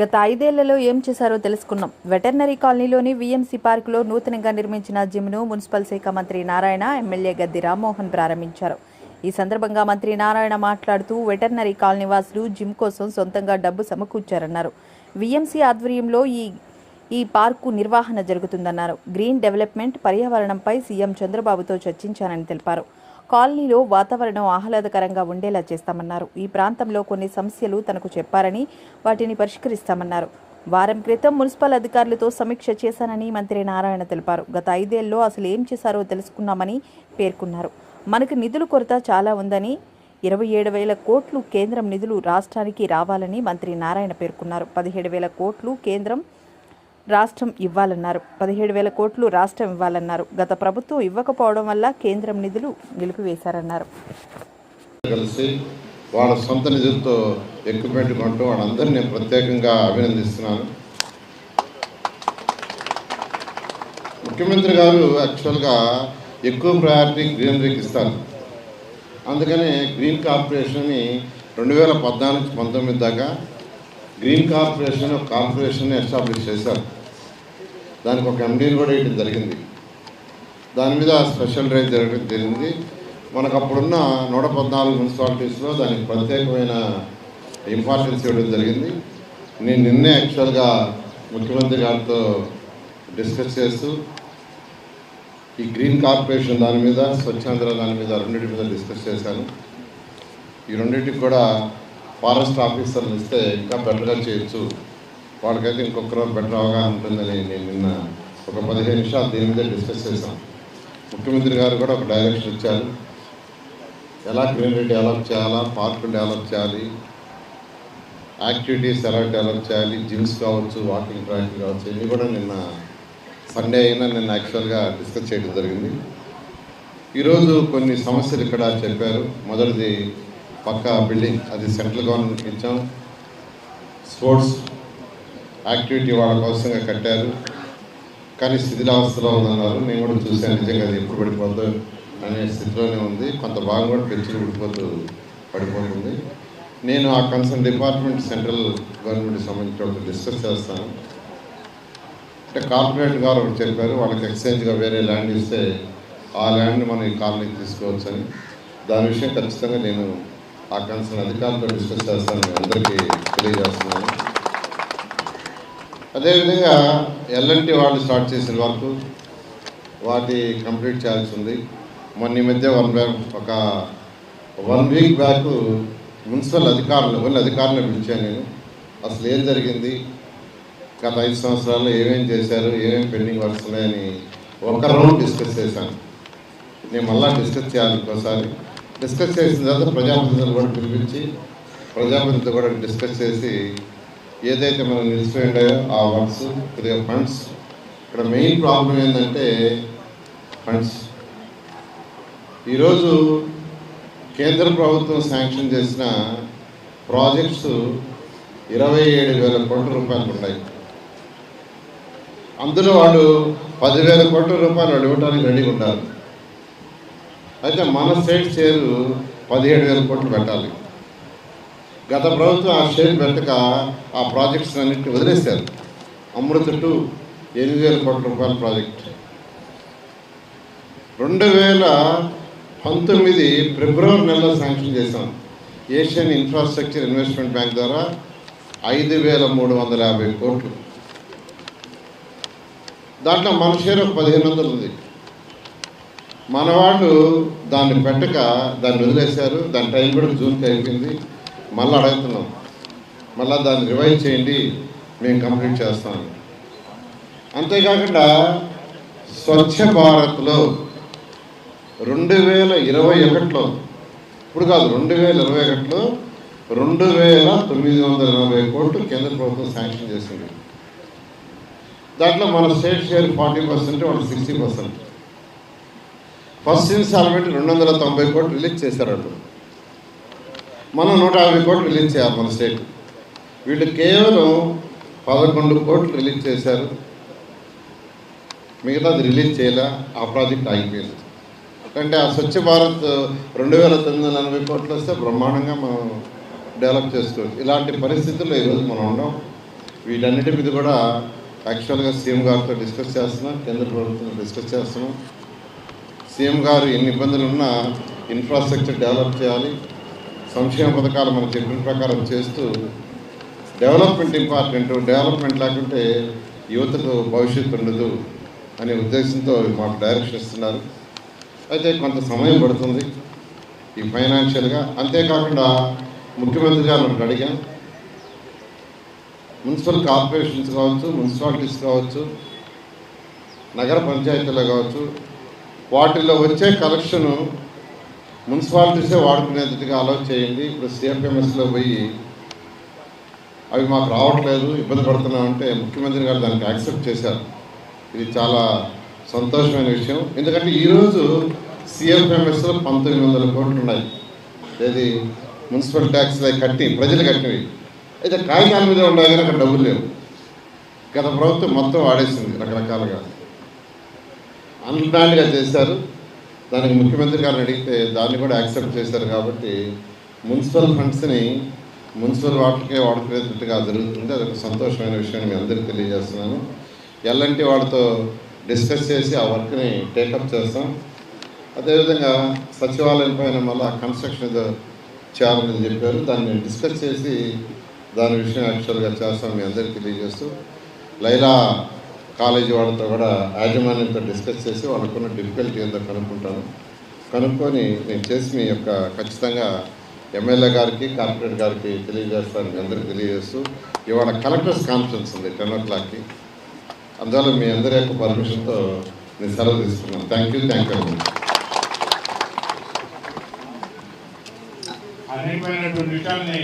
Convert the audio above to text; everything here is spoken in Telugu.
గత ఐదేళ్ళలో ఏం చేశారో తెలుసుకున్నాం. వెటర్నరీ కాలనీలోని విఎంసీ పార్కులో నూతనంగా నిర్మించిన జిమ్ను మున్సిపల్ శాఖ మంత్రి నారాయణ ఎమ్మెల్యే గద్ది రామ్మోహన్ ప్రారంభించారు. ఈ సందర్భంగా మంత్రి నారాయణ మాట్లాడుతూ వెటర్నరీ కాలనీ వాసులు జిమ్ కోసం సొంతంగా డబ్బు సమకూర్చారన్నారు. విఎంసీ ఆధ్వర్యంలో ఈ ఈ పార్కు నిర్వహణ జరుగుతుందన్నారు. గ్రీన్ డెవలప్మెంట్ పర్యావరణంపై సీఎం చంద్రబాబుతో చర్చించానని తెలిపారు. కాలనీలో వాతావరణం ఆహ్లాదకరంగా ఉండేలా చేస్తామన్నారు. ఈ ప్రాంతంలో కొన్ని సమస్యలు తనకు చెప్పారని వాటిని పరిష్కరిస్తామన్నారు. వారం క్రితం మున్సిపల్ అధికారులతో సమీక్ష చేశానని మంత్రి నారాయణ తెలిపారు. గత ఐదేళ్ళలో అసలు ఏం చేశారో తెలుసుకున్నామని పేర్కొన్నారు. మనకు నిధుల కొరత చాలా ఉందని ఇరవై ఏడు వేల కోట్లు కేంద్రం నిధులు రాష్ట్రానికి రావాలని మంత్రి నారాయణ పేర్కొన్నారు. పదిహేడు వేల కోట్లు కేంద్రం రాష్ట్రం ఇవ్వాలన్నారు. పదిహేడు వేల కోట్లు రాష్ట్రం ఇవ్వాలన్నారు. గత ప్రభుత్వం ఇవ్వకపోవడం వల్ల కేంద్రం నిధులు నిలిపివేశారన్నారు. కలిసి వాళ్ళ సొంత నిధులతో ఎక్విప్మెంట్ కొంటూ వాళ్ళందరినీ నేను ప్రత్యేకంగా అభినందిస్తున్నాను. ముఖ్యమంత్రి గారు యాక్చువల్గా ఎక్కువ ప్రయారిటీ గ్రీనరీకి ఇస్తారు. అందుకనే గ్రీన్ కార్పొరేషన్ని రెండు వేల పద్నాలుగు నుంచి పంతొమ్మిది దాకా గ్రీన్ కార్పొరేషన్ కార్పొరేషన్ ఎస్టాబ్లిష్ చేశారు. దానికి ఒక ఎండీలు కూడా వేయడం జరిగింది. దాని మీద స్పెషల్ డ్రైవ్ జరగడం జరిగింది. మనకు అప్పుడున్న నూట పద్నాలుగు మున్సిపాలిటీస్లో దానికి ప్రత్యేకమైన ఇంపార్టెన్స్ ఇవ్వడం జరిగింది. నేను నిన్నే యాక్చువల్గా ముఖ్యమంత్రి గారితో డిస్కస్ చేస్తూ ఈ గ్రీన్ కార్పొరేషన్ దాని మీద స్వచ్ఛాంధ్ర దాని మీద రెండింటి మీద డిస్కస్ చేశాను. ఈ రెండింటికి కూడా ఫారెస్ట్ ఆఫీసర్లు ఇస్తే ఇంకా బెటర్గా చేయొచ్చు. వాళ్ళకైతే ఇంకొకరు బెటర్ అవగాహన ఉంటుందని నేను నిన్న ఒక పదిహేను నిమిషాలు దీని మీద డిస్కస్ చేశాను. ముఖ్యమంత్రి గారు కూడా ఒక డైరెక్షన్ ఇచ్చారు. ఎలా గ్రీనరీ డెవలప్ చేయాలా పార్కులు డెవలప్ చేయాలి యాక్టివిటీస్ ఎలా డెవలప్ చేయాలి జిమ్స్ కావచ్చు వాకింగ్ ట్రాకింగ్ కావచ్చు ఇవి కూడా నిన్న సండే అయినా నిన్న యాక్చువల్గా డిస్కస్ చేయడం జరిగింది. ఈరోజు కొన్ని సమస్యలు ఇక్కడ చెప్పారు. మొదటిది పక్క బిల్డింగ్ అది సెంట్రల్ గవర్నమెంట్కి ఇచ్చాం. స్పోర్ట్స్ యాక్టివిటీ వాళ్ళ కోసంగా కట్టారు. కానీ స్థితిలావస్థలో ఉందన్నారు నేను కూడా చూశాను నిజంగా అది ఎప్పుడు పడిపోద్దు అనే స్థితిలోనే ఉంది. కొంత భాగం కూడా పెంచులు పడిపోతూ పడిపోతుంది. నేను ఆ కన్సర్న్ డిపార్ట్మెంట్ సెంట్రల్ గవర్నమెంట్కి సంబంధించిన డిస్కస్ చేస్తాను. అంటే కార్పొరేట్ గారు ఒకటి చెప్పారు వాళ్ళకి ఎక్స్చేంజ్గా వేరే ల్యాండ్ ఇస్తే ఆ ల్యాండ్ని మనం ఈ కాలనీకి తీసుకోవచ్చు అని దాని విషయం ఖచ్చితంగా నేను ఆ కన్సర్న్ అధికారులతో డిస్కస్ చేస్తాను అందరికీ తెలియజేస్తున్నాను. అదేవిధంగా ఎల్ఎన్టీ వాళ్ళు స్టార్ట్ చేసిన వరకు వాటి కంప్లీట్ చేయాల్సి ఉంది. మొన్న ఈ మధ్య వన్ బ్యాక్ ఒక వన్ వీక్ బ్యాక్ మున్సిపల్ అధికారులు కొన్ని అధికారులను పిలిచాను నేను. అసలు ఏం జరిగింది? గత ఐదు సంవత్సరాల్లో ఏమేం చేశారు? ఏమేమి పెండింగ్ వర్క్స్ ఉన్నాయని ఒక రౌండ్ డిస్కస్ చేశాను. నేను మళ్ళా డిస్కస్ చేయాలి ఇంకోసారి. డిస్కస్ చేసిన తర్వాత ప్రజాప్రతినిధులు కూడా పిలిపించి ప్రజాప్రతినిధులు కూడా డిస్కస్ చేసి ఏదైతే మనం నిలిచిపోయి ఉన్నాయో ఆ వర్క్స్ కొద్దిగా ఫండ్స్ ఇక్కడ మెయిన్ ప్రాబ్లం ఏంటంటే ఫండ్స్ ఈరోజు కేంద్ర ప్రభుత్వం శాంక్షన్ చేసిన ప్రాజెక్ట్స్ ఇరవై ఏడు వేల కోట్ల రూపాయలు ఉన్నాయి. అందులో వాళ్ళు పదివేల కోట్ల రూపాయలు వాళ్ళు ఇవ్వడానికి రెడీగా ఉండాలి. అయితే మన స్టేట్ షేరు పదిహేడు వేల కోట్లు పెట్టాలి. గత ప్రభుత్వం ఆ షేర్ పెట్టక ఆ ప్రాజెక్ట్స్ అన్నింటిని వదిలేశారు. అమృత టు ఎనిమిది వేల కోట్ల రూపాయల ప్రాజెక్ట్. రెండు వేల పంతొమ్మిది ఫిబ్రవరి నెలలో శాంక్షన్ చేశాం. ఏషియన్ ఇన్ఫ్రాస్ట్రక్చర్ ఇన్వెస్ట్మెంట్ బ్యాంక్ ద్వారా ఐదు వేల మూడు వందల యాభై కోట్లు. దాంట్లో మన షేర్ ఒక పదిహేను వందలు ఉంది. మన వాళ్ళు దాన్ని పెట్టక దాన్ని వదిలేశారు. దాని టైం కూడా జూన్కి అయిపోయింది. మళ్ళీ అడుగుతున్నాం. మళ్ళీ దాన్ని రివైజ్ చేయండి మేము కంప్లీట్ చేస్తాం. అంతేకాకుండా స్వచ్ఛ భారత్లో రెండు వేల ఇరవై ఒకటిలో ఇప్పుడు కాదు రెండు వేల ఇరవై ఒకటిలో రెండు వేల తొమ్మిది వందల ఎనభై కోట్లు కేంద్ర ప్రభుత్వం శాంక్షన్ చేసింది. దాంట్లో మన స్టేట్ షేర్ ఫార్టీ పర్సెంట్ వాళ్ళు సిక్స్టీ పర్సెంట్ ఫస్ట్ ఇన్స్టాల్మెంట్ రెండు వందల తొంభై కోట్లు రిలీజ్ చేశారు మనం నూట యాభై కోట్లు రిలీజ్ చేయాలి మన స్టేట్. వీళ్ళు కేవలం పదకొండు కోట్లు రిలీజ్ చేశారు. మిగతాది రిలీజ్ చేయలే ఆ ప్రాజెక్ట్ ఆగిపోయింది. అంటే ఆ స్వచ్ఛ భారత్ రెండు వేల తొమ్మిది వందల ఎనభై కోట్లు వస్తే బ్రహ్మాండంగా మనం డెవలప్ చేసుకోవచ్చు. ఇలాంటి పరిస్థితుల్లో ఈరోజు మనం ఉన్నాం. వీటన్నిటి మీద కూడా యాక్చువల్గా సీఎం గారితో డిస్కస్ చేస్తున్నాం కేంద్ర ప్రభుత్వం డిస్కస్ చేస్తున్నాం. సీఎం గారు ఎన్ని ఇబ్బందులు ఉన్నా ఇన్ఫ్రాస్ట్రక్చర్ డెవలప్ చేయాలి. సంక్షేమ పథకాలు మనం చెప్పిన ప్రకారం చేస్తూ డెవలప్మెంట్ ఇంపార్టెంట్ డెవలప్మెంట్ లేకుంటే యువతకు భవిష్యత్తు ఉండదు అనే ఉద్దేశంతో మాకు డైరెక్షన్ ఇస్తున్నారు. అయితే కొంత సమయం పడుతుంది. ఈ ఫైనాన్షియల్గా అంతేకాకుండా ముఖ్యమంత్రి గారు మనకు అడిగాం మున్సిపల్ కార్పొరేషన్స్ కావచ్చు మున్సిపాలిటీస్ కావచ్చు నగర పంచాయతీలు కావచ్చు వాటిల్లో వచ్చే కలెక్షను మున్సిపాలిటీసే వాడుకునేదిగా అలౌ చేయండి. ఇప్పుడు సిఎఫ్ఎంఎస్లో పోయి అవి మాకు రావట్లేదు ఇబ్బంది పడుతున్నామంటే ముఖ్యమంత్రి గారు దానికి యాక్సెప్ట్ చేశారు. ఇది చాలా సంతోషమైన విషయం. ఎందుకంటే ఈరోజు సిఎఫ్ఎంఎస్లో పంతొమ్మిది వందల కోట్లు ఉన్నాయి. ఏది? మున్సిపల్ ట్యాక్స్ కట్టి ప్రజలు కట్టినవి. అయితే కాగితాల మీద ఉండాలి కానీ అక్కడ డబ్బులు లేవు. గత ప్రభుత్వం మొత్తం వాడేసింది రకరకాలుగా. అన్ప్లాన్డ్గా చేశారు. దానికి ముఖ్యమంత్రి గారిని అడిగితే దాన్ని కూడా యాక్సెప్ట్ చేశారు కాబట్టి మున్సిపల్ ఫండ్స్ని మున్సిపల్ వాటికే వాడుకునేటట్టుగా జరుగుతుంది. అదొక సంతోషమైన విషయాన్ని మీ అందరికీ తెలియజేస్తున్నాను. ఎలాంటి వాళ్ళతో డిస్కస్ చేసి ఆ వర్క్ని టేకప్ చేస్తాం. అదేవిధంగా సచివాలయం పైన మళ్ళీ కన్స్ట్రక్షన్ ఏదో చేయాలని చెప్పారు. దాన్ని డిస్కస్ చేసి దాని విషయం యాక్చువల్గా చేస్తాం మీ అందరికీ తెలియజేస్తూ. లైలా కాలేజీ వాళ్ళతో కూడా యాజమాన్యంతో డిస్కస్ చేసి వాళ్ళకున్న డిఫికల్టీ ఏందో కనుక్కుంటాను కనుక్కొని నేను చేసి మీ యొక్క ఖచ్చితంగా ఎమ్మెల్యే గారికి కార్పొరేట్ గారికి తెలియజేస్తాను. మీ అందరికీ తెలియజేస్తూ ఇవాళ కలెక్టర్స్ కాన్ఫరెన్స్ ఉంది టెన్ ఓ క్లాక్కి అందువల్ల మీ అందరి యొక్క పర్మిషన్తో నేను సెలవు తీసుకున్నాను. థ్యాంక్ యూ థ్యాంక్ యూ అనేకమైనటువంటి విషయాల్ని